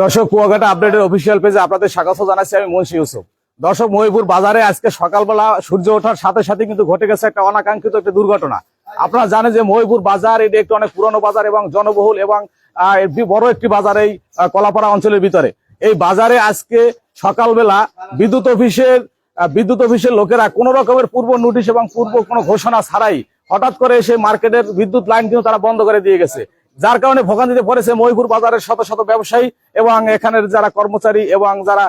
দর্শক কুয়াকাটা আপডেটের অফিসিয়াল পেজে আপনাদের স্বাগত জানাচ্ছি আমি মুন্সি ইউসুফ। দর্শক, মহিপুর বাজারে আজকে সকালবেলা সূর্য ওঠার সাথে সাথে কিন্তু ঘটে গেছে একটা অনাকাঙ্ক্ষিত একটা দুর্ঘটনা। আপনারা জানেন যে মহিপুর বাজার, এটি একটি অনেক পুরনো বাজার এবং জনবহুল এবং বড় একটি বাজার এই কলাপাড়া অঞ্চলের ভিতরে। এই বাজারে আজকে সকালবেলা বিদ্যুৎ অফিসের বিদ্যুৎ অফিসের লোকেরা কোন রকমের পূর্ব নোটিশ এবং পূর্ব কোনো ঘোষণা ছাড়াই হঠাৎ করে এসে মার্কেটের বিদ্যুৎ লাইন কিন্তু তারা বন্ধ করে দিয়ে গেছে। যার কারণে ভোগান্তিতে পড়েছে মহিপুর বাজারের শত শত ব্যবসায়ী এবং এখানের যারা কর্মচারী এবং যারা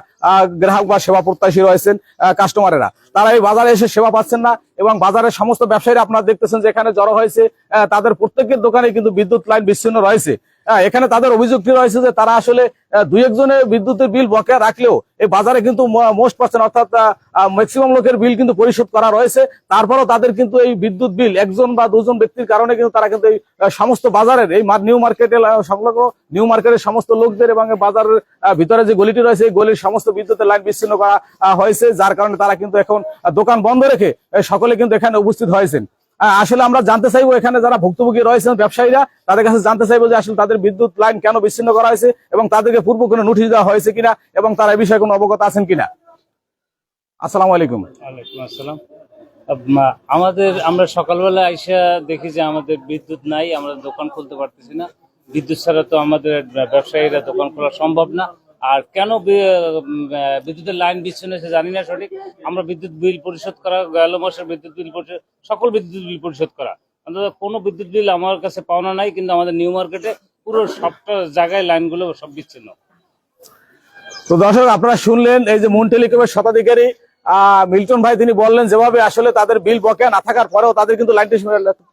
গ্রাহক বা সেবা প্রত্যাশী রয়েছেন কাস্টমারেরা তারা এই বাজারে এসে সেবা পাচ্ছেন না এবং বাজারের সমস্ত ব্যবসায়ীরা আপনারা দেখতেছেন যে এখানে জড়ো হয়েছে তাদের প্রত্যেকের দোকানে কিন্তু বিদ্যুৎ লাইন বিচ্ছিন্ন রয়েছে। এখানে তাদের অভিযোগটি রয়েছে যে তারা আসলে দুই একজনের বিদ্যুতের বিল বকেয়া রাখলেও এই বাজারে কিন্তু মোস্ট পার্সেন্ট অর্থাৎ ম্যাক্সিমাম লোকের বিল কিন্তু পরিশোধ করা রয়েছে। তারপরও তাদের কিন্তু এই বিদ্যুৎ বিল একজন বা দুজন ব্যক্তির কারণে কিন্তু তারা কিন্তু এই সমস্ত বাজারের, এই নিউ মার্কেটে সংলগ্ন নিউ মার্কেটের সমস্ত লোকদের এবং বাজারের ভিতরে যে গলিটি রয়েছে, এই গলির সমস্ত বিদ্যুতের লাইন বিচ্ছিন্ন করা হয়েছে, যার কারণে তারা কিন্তু এখন দোকান বন্ধ রেখে সকলে কিন্তু এখানে উপস্থিত হয়েছেন। আসলে আমরা জানতে চাইব এখানে যারা ভুক্তভোগী রয়েছেন ব্যবসায়ীরা, তাদের কাছে জানতে চাইব যে আসলে তাদের বিদ্যুৎ লাইন কেন বিচ্ছিন্ন করা হয়েছে এবং তাদেরকে পূর্ব কোনো নোটিশ দেওয়া হয়েছে কিনা এবং তারা এই বিষয়ে কোনো অবগত আছেন কিনা? আসসালামু আলাইকুম। আসসালাম। আমাদের আমরা সকালবেলা আইসা দেখি যে আমাদের বিদ্যুৎ নাই, আমরা দোকান খুলতে পারতেছি না। বিদ্যুৎ ছাড়া তো আমাদের ব্যবসায়ীরা দোকান খোলা সম্ভব না। আর কেন বিদ্যুতের লাইন বিচ্ছিন্ন হয়েছে জানি না সঠিক। আমরা বিদ্যুৎ বিল পরিশোধ করা, গেল মাসের বিদ্যুৎ বিল পরিশোধ, সকল বিদ্যুৎ বিল পরিশোধ করা। অন্তত কোনো বিদ্যুৎ বিল আমার কাছে পাওনা নাই, কিন্তু আমাদের নিউ মার্কেটে পুরো সবটা জায়গায় লাইনগুলো সব বিচ্ছিন্ন। তো দর্শক, আপনারা শুনলেন এই যে মুন টেলিকমের শতাধিকারী মিল্টন ভাই তিনি বললেন যেভাবে আসলে তাদের বিল বকেয়া না থাকার পরেও তাদের কিন্তু লাইনটি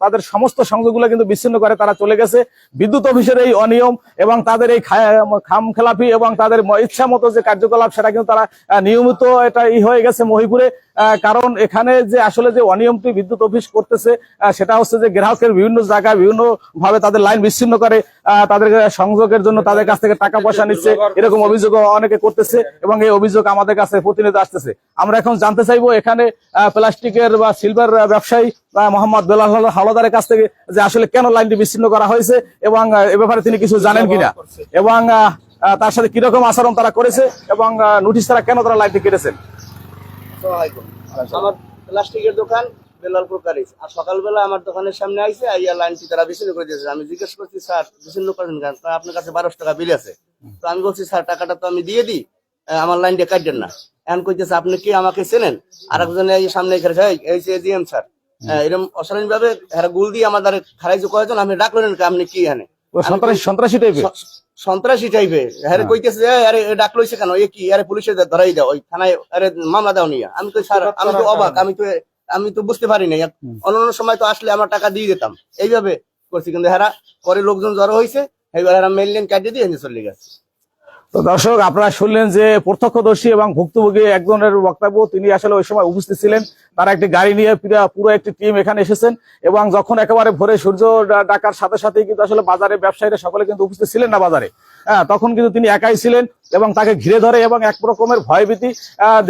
তাদের সমস্ত সংযোগগুলো কিন্তু বিচ্ছিন্ন করে তারা চলে গেছে। বিদ্যুৎ অফিসের এই অনিয়ম এবং তাদের এই খাম খেলাপি এবং তাদের ইচ্ছা মতো যে কার্যকলাপ সেটা কিন্তু তারা নিয়মিত এটা ই হয়ে গেছে মহিপুরে। কারণ এখানে যে আসলে যে অনিয়মটি বিদ্যুৎ অফিস করতেছে সেটা হচ্ছে যে গ্রাহকের বিভিন্ন জায়গায় বিভিন্ন ভাবে তাদের লাইন বিচ্ছিন্ন করে তাদের সংযোগের জন্য তাদের কাছ থেকে টাকা পয়সা নিচ্ছে, এরকম অভিযোগ অনেকে করতেছে এবং এই অভিযোগ আমাদের কাছে প্রতিনিয়ত আসতেছে আমরা এখন জানতে চাইব এখানে প্লাস্টিকের বা সিলভার ব্যবসায়ী মোহাম্মদ বেলাল হাওলাদারের কাছ থেকে যে আসলে কেন লাইনটি বিচ্ছিন্ন করা হয়েছে এবং এ ব্যাপারে তিনি কিছু জানেন কিনা এবং তার সাথে কীরকম আচরণ তারা করেছে এবং নোটিশ তারা কেন তারা লাইনটি কেটেছেন। আমার প্লাস্টিকের দোকান বেলালপুর কারিজ আর সকালবেলা আমার দোকানের সামনে আইসে আইয়া লাইনটি তারা বিচ্ছিন্ন করে দিয়েছে। আমি জিজ্ঞেস করছি স্যার বিচ্ছিন্ন করেন কেন? আপনার কাছে বারোশো টাকা বিল আছে। তো আমি বলছি স্যার টাকাটা তো আমি দিয়ে দিই। আমার লাইনটা কাটেন না। এখন কইতেছে আপনি কি আমাকে চেনেন? আর একজন এই সামনে এখানে "এই, এই যে এজিএম স্যার। এরকম অশালীন ভাবে গুল দিয়ে আমাদের খারাই যে কয়েকজন আপনি ডাকলেন আপনি কি এখানে? সন্ত্রাসী টাইপের সন্ত্রাসী টাইপের আরে কইতেছে যে, আরে ডাক ডাকলো কেন? এ কি? আরে পুলিশে ধরাই দাও। ওই থানায় আরে মামলা দাও নিয়ে। আমি তো স্যার আমি তো অবাক। আমি তো আমি তো বুঝতে পারি নাই। অন্য সময় তো আসলে আমার টাকা দিয়ে দিতাম। এইভাবে করছি। কিন্তু হেরা পরে লোকজন জড়ো হয়েছে এইবার হেরা মেইনলাইন কাটিয়ে দিয়ে চলে গেছে। তো দর্শক, আপনারা শুনলেন যে প্রত্যক্ষদর্শী এবং ভুক্তভোগী একজনের বক্তব্য। তিনি আসলে ওই সময় উপস্থিত ছিলেন। তারা একটি গাড়ি নিয়ে পুরো একটি টিম এখানে এসেছেন এবং যখন একেবারে ভোরে সূর্য ডাকার সাথে সাথে কিন্তু আসলে বাজারে ব্যবসায়ীরা সকলে কিন্তু উপস্থিত ছিলেন না বাজারে। হ্যাঁ তখন কিন্তু তিনি একাই ছিলেন। এবং তাকে ঘিরে ধরে এবং এক রকমের ভয়ভীতি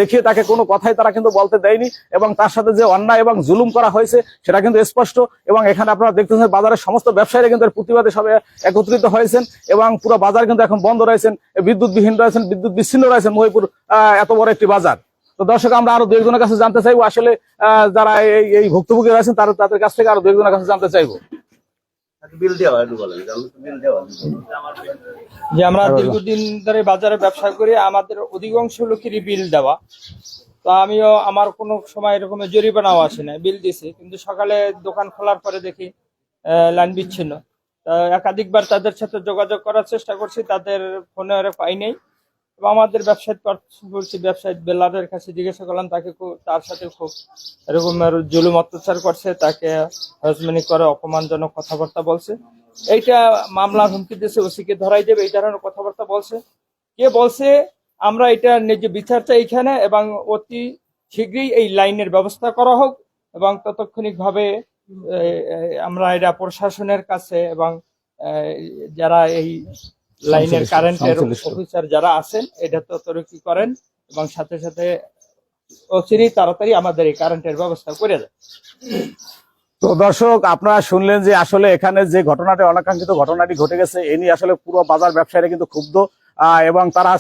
দেখিয়ে তাকে কোনো কথাই তারা কিন্তু বলতে দেয়নি এবং তার সাথে যে অন্যায় এবং জুলুম করা হয়েছে সেটা কিন্তু স্পষ্ট এবং এখানে আপনারা দেখতেছেন বাজারের সমস্ত ব্যবসায়ীরা কিন্তু প্রতিবাদে সবাই একত্রিত হয়েছেন এবং পুরো বাজার কিন্তু এখন বন্ধ রয়েছেন বিদ্যুৎবিহীন রয়েছেন বিদ্যুৎ বিচ্ছিন্ন রয়েছেন মহিপুর এত বড় একটি বাজার। তো দর্শক, আমরা আরও দু একজনের কাছে জানতে চাইব, আসলে যারা এই ভুক্তভোগী রয়েছেন তারা, তাদের কাছ থেকে আরও দু একজনের কাছে জানতে চাইব। যে আমরা দীর্ঘদিন ধরে বাজারে ব্যবসা করি, আমাদের অধিকাংশ লোকেরই বিল দেওয়া। তো আমিও আমার কোনো সময় এরকম জরিমানাও আসে না বিল দিছি। কিন্তু সকালে দোকান খোলার পরে দেখি লাইন বিচ্ছিন্ন। একাধিকবার তাদের সাথে যোগাযোগ করার চেষ্টা করছি, তাদের ফোনে পাই নেই। এবং আমাদের ব্যবসায়িক বলছি ব্যবসায়িক বেলারের কাছে জিজ্ঞাসা করলাম, তাকে তার সাথে খুব এরকম জুলুম অত্যাচার করছে, তাকে হজমানি করে অপমানজনক কথাবার্তা বলছে। এইটা মামলা হুমকি দিয়েছে, ওসিকে ধরাই দেবে, এই ধরনের কথাবার্তা বলছে। কে বলছে, আমরা এটা নিজে বিচার চাই এখানে, এবং অতি শীঘ্রই এই লাইনের ব্যবস্থা করা হোক, এবং ততক্ষণিক ভাবে আমরা এটা প্রশাসনের কাছে, এবং যারা এই লাইনের কারেন্টের অফিসার যারা আছেন এটা তদারকি করেন এবং সাথে সাথে অচিরেই তাড়াতাড়ি আমাদের এই কারেন্টের ব্যবস্থা করে দেয় তো দর্শক আপনারা শুনলেন যে আসলে এখানে যে ঘটনাটি অনাকাঙ্ক্ষিত ঘটনাটি ঘটে গেছে এ নিয়ে আসলে পুরো বাজার ব্যবসায়ীরা কিন্তু ক্ষুব্ধ এবং তারা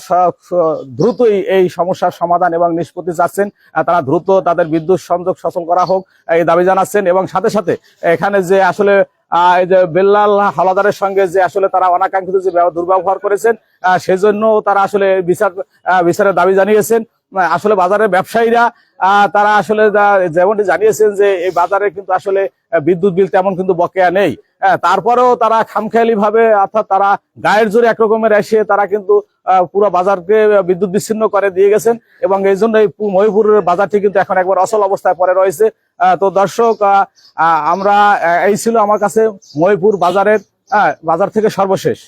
দ্রুতই এই সমস্যার সমাধান এবং নিষ্পত্তি চাচ্ছেন। তারা দ্রুত তাদের বিদ্যুৎ সংযোগ সচল করা হোক এই দাবি জানাচ্ছেন এবং সাথে সাথে এখানে যে আসলে যে বেল্লাল হালাদারের সঙ্গে যে আসলে তারা অনাকাঙ্ক্ষিত যে দুর্ব্যবহার করেছেন সেজন্য তারা আসলে বিচার বিচারের দাবি জানিয়েছেন। আসলে বাজারের ব্যবসায়ীরা তারা আসলে যেমনটি জানিয়েছেন যে এই বাজারে কিন্তু আসলে বিদ্যুৎ বিল তেমন কিন্তু বকেয়া নেই। তারপরেও তারা খামখেয়ালি ভাবে অর্থাৎ তারা গায়ের জোরে একরকমের এসে তারা কিন্তু পুরো বাজারকে বিদ্যুৎ বিচ্ছিন্ন করে দিয়ে গেছেন এবং এই জন্য এই মহিপুরের বাজারটি কিন্তু এখন একবার অসল অবস্থায় পরে রয়েছে। তো দর্শক আমরা এই ছিল আমার কাছে মহিপুর বাজারের বাজার থেকে সর্বশেষ।